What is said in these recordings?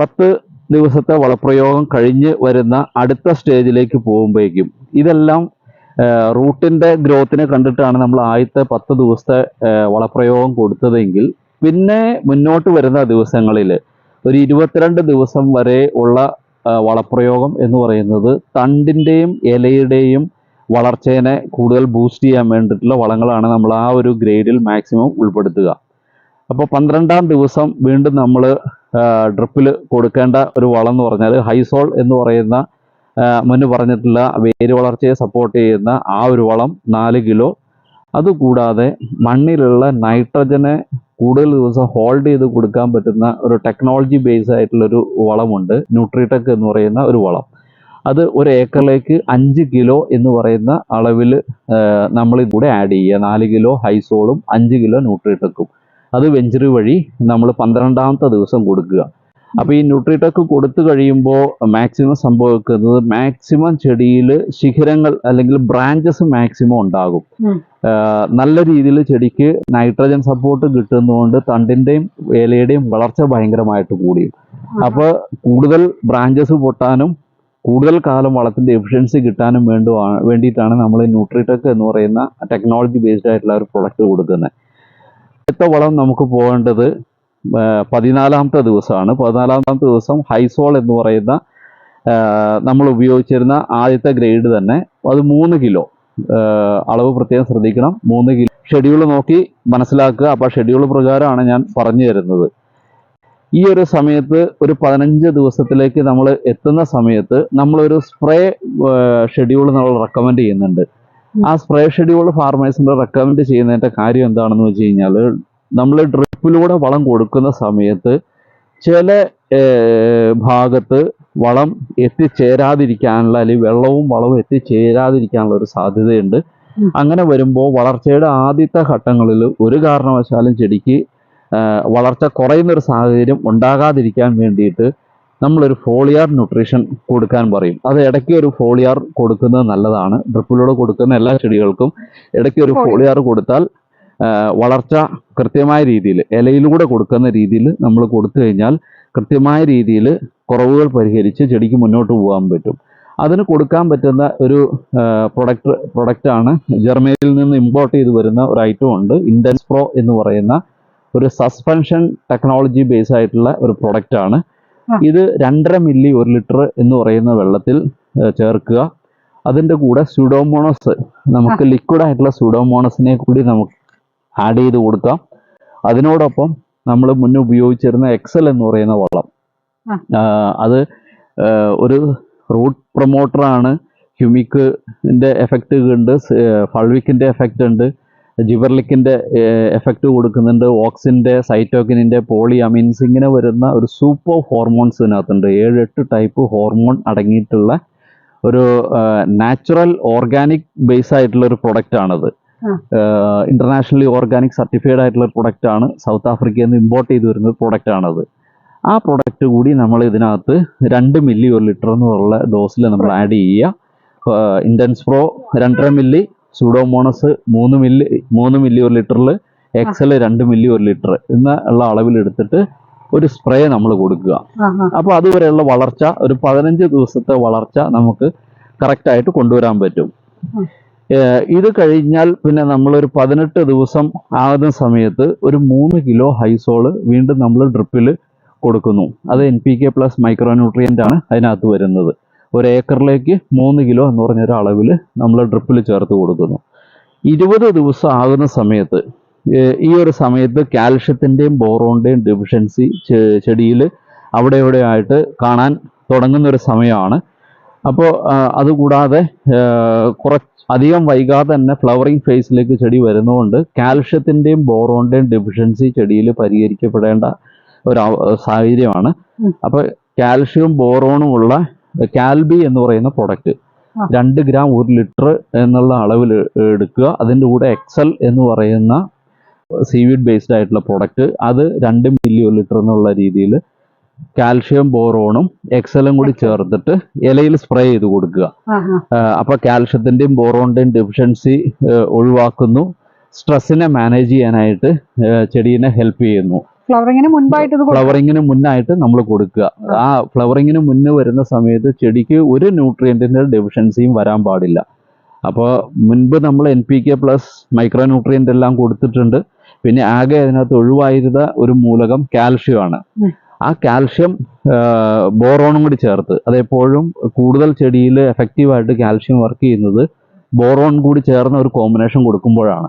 പത്ത് ദിവസത്തെ വളപ്രയോഗം കഴിഞ്ഞ് വരുന്ന അടുത്ത സ്റ്റേജിലേക്ക് പോകുമ്പോഴേക്കും ഇതെല്ലാം റൂട്ടിന്റെ ഗ്രോത്തിനെ കണ്ടിട്ടാണ് നമ്മൾ ആദ്യത്തെ പത്ത് ദിവസത്തെ വളപ്രയോഗം കൊടുത്തതെങ്കിൽ പിന്നെ മുന്നോട്ട് വരുന്ന ദിവസങ്ങളിൽ ഒരു ഇരുപത്തിരണ്ട് ദിവസം വരെ ഉള്ള വളപ്രയോഗം എന്ന് പറയുന്നത് തണ്ടിന്റെയും ഇലയുടെയും വളർച്ചേനെ കൂടുതൽ ബൂസ്റ്റ് ചെയ്യാൻ വേണ്ടിയിട്ടുള്ള വളങ്ങളാണ് നമ്മൾ ആ ഒരു ഗ്രേഡിൽ മാക്സിമം ഉൾപ്പെടുത്തുക. അപ്പോൾ പന്ത്രണ്ടാം ദിവസം വീണ്ടും നമ്മൾ ഡ്രിപ്പിൽ കൊടുക്കേണ്ട ഒരു വളം എന്ന് പറഞ്ഞാൽ ഹൈസോൾ എന്ന് പറയുന്ന മുന്നു പറഞ്ഞിട്ടുള്ള വേര് വളർച്ചയെ സപ്പോർട്ട് ചെയ്യുന്ന ആ ഒരു വളം നാല് കിലോ. അതുകൂടാതെ മണ്ണിലുള്ള നൈട്രജനെ കൂടുതൽ ദിവസം ഹോൾഡ് ചെയ്ത് കൊടുക്കാൻ പറ്റുന്ന ഒരു ടെക്നോളജി ബേസ് ആയിട്ടുള്ളൊരു വളമുണ്ട്. ന്യൂട്രിടെക് എന്ന് പറയുന്ന ഒരു വളം. അത് ഒരു ഏക്കറിലേക്ക് അഞ്ച് കിലോ എന്ന് പറയുന്ന അളവിൽ നമ്മൾ കൂടെ ആഡ് ചെയ്യുക. നാല് കിലോ ഹൈസോളും അഞ്ച് കിലോ ന്യൂട്രിടെക്കും അത് വെഞ്ചറി വഴി നമ്മൾ പന്ത്രണ്ടാമത്തെ ദിവസം കൊടുക്കുക. അപ്പോൾ ഈ ന്യൂട്രിടെക് കൊടുത്തു കഴിയുമ്പോൾ മാക്സിമം സംഭവിക്കുന്നത് മാക്സിമം ചെടിയിൽ ശിഖരങ്ങൾ അല്ലെങ്കിൽ ബ്രാഞ്ചസ് മാക്സിമം ഉണ്ടാകും. നല്ല രീതിയിൽ ചെടിക്ക് നൈട്രജൻ സപ്പോർട്ട് കിട്ടുന്നതുകൊണ്ട് തണ്ടിന്റെയും ഇലയുടെയും വളർച്ച ഭയങ്കരമായിട്ട് കൂടിയും. അപ്പോൾ കൂടുതൽ ബ്രാഞ്ചസ് പൊട്ടാനും കൂടുതൽ കാലം വളത്തിന്റെ എഫിഷ്യൻസി കിട്ടാനും വേണ്ടി വേണ്ടിയിട്ടാണ് നമ്മൾ ന്യൂട്രിടെക് എന്ന് പറയുന്ന ടെക്നോളജി ബേസ്ഡ് ആയിട്ടുള്ള ഒരു പ്രൊഡക്റ്റ് കൊടുക്കുന്നത്. അടുത്ത വളം നമുക്ക് പോകേണ്ടത് പതിനാലാമത്തെ ദിവസമാണ്. പതിനാലാമത്തെ ദിവസം ഹൈസോൾ എന്ന് പറയുന്ന നമ്മൾ ഉപയോഗിച്ചിരുന്ന ആദ്യത്തെ ഗ്രേഡ് തന്നെ. അത് മൂന്ന് കിലോ. അളവ് പ്രത്യേകം ശ്രദ്ധിക്കണം. മൂന്ന് കിലോ. ഷെഡ്യൂൾ നോക്കി മനസ്സിലാക്കുക. അപ്പോൾ ഷെഡ്യൂൾ പ്രകാരമാണ് ഞാൻ പറഞ്ഞു തരുന്നത്. ഈ ഒരു സമയത്ത് ഒരു പതിനഞ്ച് ദിവസത്തിലേക്ക് നമ്മൾ എത്തുന്ന സമയത്ത് നമ്മളൊരു സ്പ്രേ ഷെഡ്യൂൾ നമ്മൾ റെക്കമെൻഡ് ചെയ്യുന്നുണ്ട്. ആ സ്പ്രേ ഷെഡ്യൂൾ ഫാർമേഴ്സിന്റെ റെക്കമെൻഡ് ചെയ്യുന്നതിന്റെ കാര്യം എന്താണെന്ന് വെച്ച് കഴിഞ്ഞാൽ നമ്മൾ ഡ്രിപ്പിലൂടെ വളം കൊടുക്കുന്ന സമയത്ത് ചില ഭാഗത്ത് വളം എത്തിച്ചേരാതിരിക്കാനുള്ള അല്ലെങ്കിൽ വെള്ളവും വളവും എത്തിച്ചേരാതിരിക്കാനുള്ള ഒരു സാധ്യതയുണ്ട്. അങ്ങനെ വരുമ്പോൾ വളർച്ചയുടെ ആദ്യത്തെ ഘട്ടങ്ങളിൽ ഒരു കാരണവശാലും ചെടിക്ക് വളർച്ച കുറയുന്ന ഒരു സാഹചര്യം ഉണ്ടാകാതിരിക്കാൻ വേണ്ടിയിട്ട് നമ്മളൊരു ഫോളിയാർ ന്യൂട്രീഷൻ കൊടുക്കാൻ പറയും. അത് ഇടയ്ക്ക് ഒരു ഫോളിയാർ കൊടുക്കുന്നത് നല്ലതാണ്. ഡ്രിപ്പിലൂടെ കൊടുക്കുന്ന എല്ലാ ചെടികൾക്കും ഇടയ്ക്ക് ഒരു. ഫോളിയാർ കൊടുത്താൽ വളർച്ച കൃത്യമായ രീതിയിൽ ഇലയിലൂടെ കൊടുക്കുന്ന രീതിയിൽ നമ്മൾ കൊടുത്തു കഴിഞ്ഞാൽ കൃത്യമായ രീതിയിൽ കുറവുകൾ പരിഹരിച്ച് ചെടിക്ക് മുന്നോട്ട് പോകാൻ പറ്റും. അതിന് കൊടുക്കാൻ പറ്റുന്ന ഒരു പ്രൊഡക്റ്റ് പ്രൊഡക്റ്റാണ് ജർമ്മനിയിൽ നിന്ന് ഇമ്പോർട്ട് ചെയ്ത് വരുന്ന ഒരു ഐറ്റം ഉണ്ട്. ഇൻഡൻസ് പ്രോ എന്ന് പറയുന്ന ഒരു സസ്പെൻഷൻ ടെക്നോളജി ബേസ് ആയിട്ടുള്ള ഒരു പ്രൊഡക്റ്റാണ്. ഇത് രണ്ടര മില്ലി ഒരു ലിറ്റർ എന്ന് പറയുന്ന വെള്ളത്തിൽ ചേർക്കുക. അതിന്റെ കൂടെ സുഡോമോണസ് നമുക്ക് ലിക്വിഡ് ആയിട്ടുള്ള സുഡോമോണസിനെ കൂടി നമുക്ക് ആഡ് ചെയ്ത് കൊടുക്കാം. അതിനോടൊപ്പം നമ്മൾ മുന്നേ ഉപയോഗിച്ചിരുന്ന എക്സൽ എന്ന് പറയുന്ന വളം. അത് ഒരു റൂട്ട് പ്രൊമോട്ടറാണ് ഹ്യൂമിക്കിന്റെ എഫക്റ്റ് ഉണ്ട് ഫൾവിക്കിന്റെ എഫക്റ്റ് ഉണ്ട്. ജിബർലിക്കിന്റെ എഫക്റ്റ് കൊടുക്കുന്നുണ്ട്. ഓക്സിന്റെ സൈറ്റോക്കിനിന്റെ പോളി അമീൻസ് ഇങ്ങനെ വരുന്ന ഒരു സൂപ്പർ ഹോർമോൺസ് ഇതിനകത്തുണ്ട്. ഏഴ് എട്ട് ടൈപ്പ് ഹോർമോൺ അടങ്ങിയിട്ടുള്ള ഒരു നാച്ചുറൽ ഓർഗാനിക് ബേസ് ആയിട്ടുള്ള ഒരു പ്രൊഡക്റ്റ് ആണത്. ആ. ഇന്റർനാഷണലി ഓർഗാനിക് സർട്ടിഫൈഡ് ആയിട്ടുള്ള പ്രൊഡക്റ്റ് ആണ്. സൗത്ത് ആഫ്രിക്കയിൽ നിന്ന് ഇമ്പോർട്ട് ചെയ്തു വരുന്ന പ്രൊഡക്റ്റ് ആണത്. ആ പ്രൊഡക്റ്റ് കൂടി നമ്മൾ ഇതിനകത്ത് രണ്ട് മില്ലി ഒരു ലിറ്റർ എന്നുള്ള ഡോസിൽ നമ്മൾ ആഡ് ചെയ്യുക. ഇൻഡൻസ് പ്രോ രണ്ടര മില്ലി സൂഡോമോണസ് മൂന്ന് മില്ലി മൂന്ന് മില്ലി ഒരു ലിറ്ററിൽ എക്സൽ രണ്ട് മില്ലി ഒരു ലിറ്റർ എന്ന ഉള്ള അളവിൽ എടുത്തിട്ട് ഒരു സ്പ്രേ നമ്മൾ കൊടുക്കുക. അപ്പോൾ അതുവരെയുള്ള വളർച്ച ഒരു പതിനഞ്ച് ദിവസത്തെ വളർച്ച നമുക്ക് കറക്റ്റായിട്ട് കൊണ്ടുവരാൻ പറ്റും. ഇത് കഴിഞ്ഞാൽ പിന്നെ നമ്മൾ ഒരു പതിനെട്ട് ദിവസം ആകുന്ന സമയത്ത് ഒരു മൂന്ന് കിലോ ഹൈസോൾ വീണ്ടും നമ്മൾ ഡ്രിപ്പിൽ കൊടുക്കുന്നു. അത് N P K plus micronutrient ആണ് അതിനകത്ത് വരുന്നത്. ഒരു ഏക്കറിലേക്ക് മൂന്ന് കിലോ എന്ന് പറഞ്ഞ ഒരു അളവിൽ നമ്മൾ ഡ്രിപ്പിൽ ചേർത്ത് കൊടുക്കുന്നു. ഇരുപത് ദിവസം ആകുന്ന സമയത്ത് ഈ ഒരു സമയത്ത് കാൽഷ്യത്തിന്റെയും ബോറോണിന്റെയും ഡെഫിഷ്യൻസി ചെടിയിൽ അവിടെ ഇവിടെ ആയിട്ട് കാണാൻ തുടങ്ങുന്ന ഒരു സമയമാണ്. അപ്പോൾ അതുകൂടാതെ കുറച്ച് അധികം വൈകാതെ തന്നെ ഫ്ലവറിങ് ഫേസിലേക്ക് ചെടി വരുന്നതുകൊണ്ട് കാൽഷ്യത്തിന്റെയും ബോറോണിന്റെയും ഡെഫിഷ്യൻസി ചെടിയിൽ പരിഹരിക്കപ്പെടേണ്ട ഒരു സാഹചര്യമാണ്. അപ്പോൾ കാൽഷ്യവും ബോറോണും ഉള്ള കാൽബി എന്ന് പറയുന്ന പ്രൊഡക്റ്റ്. രണ്ട് ഗ്രാം ഒരു ലിറ്റർ എന്നുള്ള അളവിൽ എടുക്കുക. അതിന്റെ കൂടെ എക്സൽ എന്ന് പറയുന്ന സീവീഡ് ബേസ്ഡ് ആയിട്ടുള്ള പ്രൊഡക്റ്റ് അത് രണ്ട് മില്ലി ഒരു ലിറ്റർ എന്നുള്ള രീതിയിൽ കാൽഷ്യം ബോറോണും എക്സലും കൂടി ചേർത്തിട്ട് ഇലയിൽ സ്പ്രേ ചെയ്ത് കൊടുക്കുക. അപ്പൊ കാൽഷ്യത്തിന്റെയും ബോറോണിന്റെയും ഡെഫിഷ്യൻസി ഒഴിവാക്കുന്നു. സ്ട്രെസ്സിനെ മാനേജ് ചെയ്യാനായിട്ട് ചെടീനെ ഹെൽപ്പ് ചെയ്യുന്നു. ഫ്ലവറിങ്ങിന് മുൻപായിട്ട്. ഫ്ലവറിങ്ങിന് മുന്നായിട്ട് നമ്മൾ കൊടുക്കുക. ആ. ഫ്ലവറിങ്ങിന് മുന്നേ വരുന്ന സമയത്ത് ചെടിക്ക് ഒരു ന്യൂട്രിയന്റിന്റെ ഡെഫിഷ്യൻസിയും വരാൻ പാടില്ല. അപ്പോൾ മുൻപ് നമ്മൾ N P K plus micro nutrient എല്ലാം കൊടുത്തിട്ടുണ്ട്. പിന്നെ ആകെ അതിനകത്ത് ഒഴിവായിരുന്ന ഒരു മൂലകം കാൽഷ്യം ആണ്. ആ കാൽഷ്യം ബോറോണും കൂടി ചേർത്ത് അതെപ്പോഴും കൂടുതൽ ചെടിയിൽ എഫക്റ്റീവായിട്ട് കാൽഷ്യം വർക്ക് ചെയ്യുന്നത് ബോറോൺ കൂടി ചേർന്ന ഒരു കോമ്പിനേഷൻ കൊടുക്കുമ്പോഴാണ്.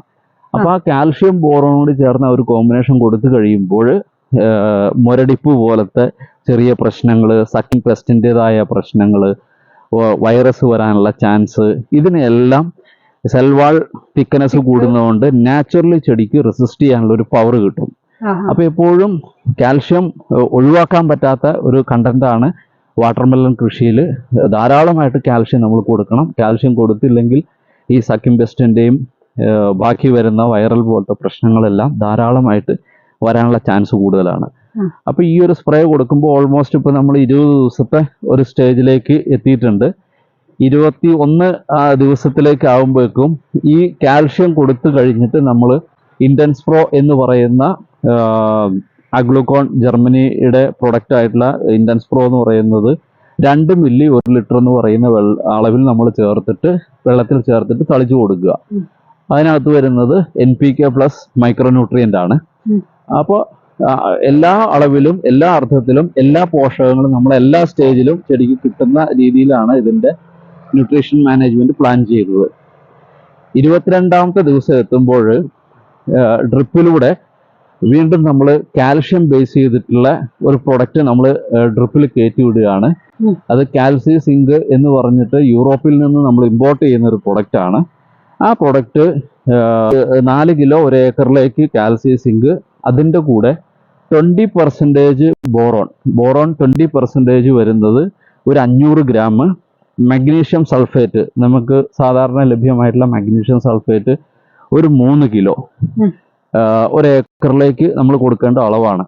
അപ്പോൾ ആ കാൽഷ്യം ബോറോൺ കൂടി ചേർന്ന ഒരു കോമ്പിനേഷൻ കൊടുത്തു കഴിയുമ്പോൾ മുരടിപ്പ് പോലത്തെ ചെറിയ പ്രശ്നങ്ങൾ സക്കിംഗ് പെസ്റ്റിന്റെതായ പ്രശ്നങ്ങൾ വൈറസ് വരാനുള്ള ചാൻസ് ഇതിനെല്ലാം സെൽവാൾ തിക്കനസ് കൂടുന്നതുകൊണ്ട് നാച്ചുറലി ചെടിക്ക് റെസിസ്റ്റ് ചെയ്യാനുള്ള ഒരു പവർ കിട്ടും. അപ്പൊ അപ്പോൾ എപ്പോഴും കാൽഷ്യം ഒഴിവാക്കാൻ പറ്റാത്ത ഒരു കണ്ടന്റാണ് വാട്ടർമെലൺ കൃഷിയിൽ ധാരാളമായിട്ട് കാൽഷ്യം നമ്മൾ കൊടുക്കണം. കാൽഷ്യം കൊടുത്തില്ലെങ്കിൽ ഈ സക്കിം പെസ്റ്റിന്റെയും ബാക്കി വരുന്ന വൈറൽ പോലത്തെ പ്രശ്നങ്ങളെല്ലാം ധാരാളമായിട്ട് വരാനുള്ള ചാൻസ് കൂടുതലാണ്. അപ്പോൾ ഈ ഒരു സ്പ്രേ കൊടുക്കുമ്പോൾ ഓൾമോസ്റ്റ് ഇപ്പോൾ നമ്മൾ ഇരുപത് ദിവസത്തെ ഒരു സ്റ്റേജിലേക്ക് എത്തിയിട്ടുണ്ട് ഇരുപത്തി ഒന്ന് ദിവസത്തിലേക്ക് ആകുമ്പോഴേക്കും ഈ കാൽഷ്യം കൊടുത്തു കഴിഞ്ഞിട്ട് നമ്മൾ ഇൻഡൻസ് പ്രോ എന്ന് പറയുന്ന അഗ്ലൂക്കോൺ ജർമ്മനിയുടെ പ്രൊഡക്റ്റ് ആയിട്ടുള്ള ഇൻഡൻസ് പ്രോ എന്ന് പറയുന്നത് രണ്ട് മില്ലി ഒരു ലിറ്റർ എന്ന് പറയുന്ന അളവിൽ നമ്മൾ ചേർത്തിട്ട് വെള്ളത്തിൽ ചേർത്തിട്ട് തളിച്ചു കൊടുക്കുക. അതിനകത്ത് വരുന്നത് N P K plus micronutrient ആണ്. അപ്പോൾ എല്ലാ അളവിലും എല്ലാ അർത്ഥത്തിലും എല്ലാ പോഷകങ്ങളും നമ്മൾ എല്ലാ സ്റ്റേജിലും ചെടിക്ക് കിട്ടുന്ന രീതിയിലാണ് ഇതിന്റെ ന്യൂട്രീഷൻ മാനേജ്മെന്റ് പ്ലാൻ ചെയ്തത്. ഇരുപത്തിരണ്ടാമത്തെ ദിവസം എത്തുമ്പോൾ ഡ്രിപ്പിലൂടെ വീണ്ടും നമ്മൾ കാൽഷ്യം ബേസ് ചെയ്തിട്ടുള്ള ഒരു പ്രൊഡക്റ്റ് നമ്മൾ ഡ്രിപ്പിൽ കയറ്റി വിടുകയാണ്. അത് കാൽസി സിങ്ക് എന്ന് പറഞ്ഞിട്ട് യൂറോപ്പിൽ നിന്ന് നമ്മൾ ഇമ്പോർട്ട് ചെയ്യുന്ന ഒരു പ്രൊഡക്റ്റ് ആണ്. ആ പ്രൊഡക്റ്റ് നാല് കിലോ ഒരു ഏക്കറിലേക്ക് കാൽസ്യം സിങ്ക് അതിന്റെ കൂടെ twenty percentage boron boron twenty percentage വരുന്നത് ഒരു അഞ്ഞൂറ് ഗ്രാം മഗ്നീഷ്യം സൾഫേറ്റ് നമുക്ക് സാധാരണ ലഭ്യമായിട്ടുള്ള മഗ്നീഷ്യം സൾഫേറ്റ് ഒരു മൂന്ന് കിലോ. ഒരു ഏക്കറിലേക്ക് നമ്മൾ കൊടുക്കേണ്ട അളവാണ്.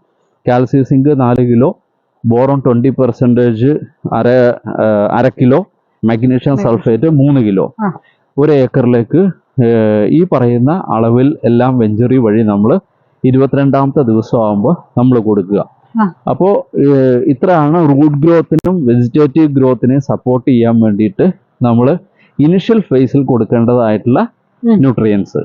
കാൽസ്യം സിങ്ക് നാല് കിലോ ബോറോൺ ട്വന്റി പെർസെന്റേജ് അര അര കിലോ മഗ്നീഷ്യം സൾഫേറ്റ് മൂന്ന് കിലോ. ഒരു ഏക്കറിലേക്ക് ഈ പറയുന്ന അളവിൽ എല്ലാം വെഞ്ചറി വഴി നമ്മൾ ഇരുപത്തിരണ്ടാമത്തെ ദിവസം ആകുമ്പോൾ നമ്മൾ കൊടുക്കുക. അപ്പോൾ ഇത്രയാണ് റൂട്ട് ഗ്രോത്തിനും വെജിറ്റേറ്റീവ് ഗ്രോത്തിനെയും സപ്പോർട്ട് ചെയ്യാൻ വേണ്ടിയിട്ട് നമ്മൾ ഇനിഷ്യൽ ഫേസിൽ കൊടുക്കേണ്ടതായിട്ടുള്ള ന്യൂട്രിയൻസ്.